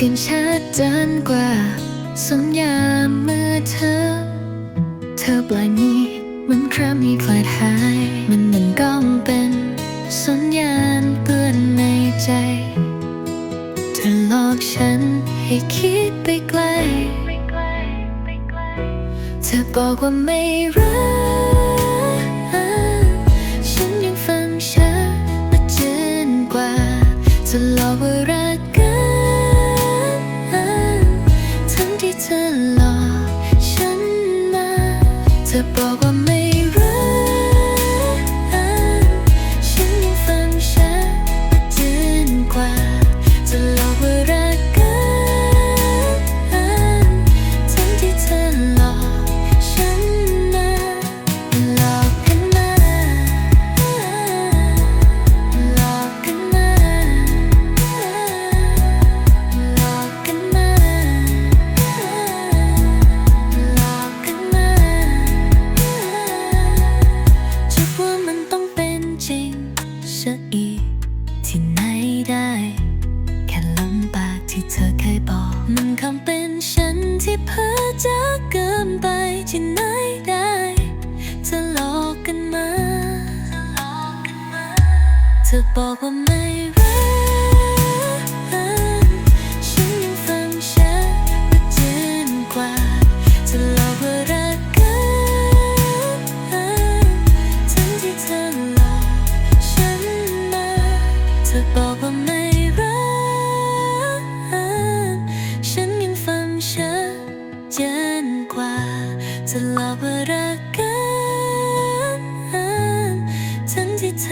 กันชัดเกินกว่าสัญญาเมื่อเธอ เธอปล่อยมือเหมันครามีคลาดหาย มันเหมือนก้องเป็นสัญญาณเตือนในใจ เธอหลอกฉันให้คิดไปไกล เธอบอกว่าไม่รัก เธ เพ้อเจ้อเกินไปที่ไหนได้เธอหลอกกันมา เธอบอกว่าไม่ กว่าจะหลอการักกันทั้งที่เธอ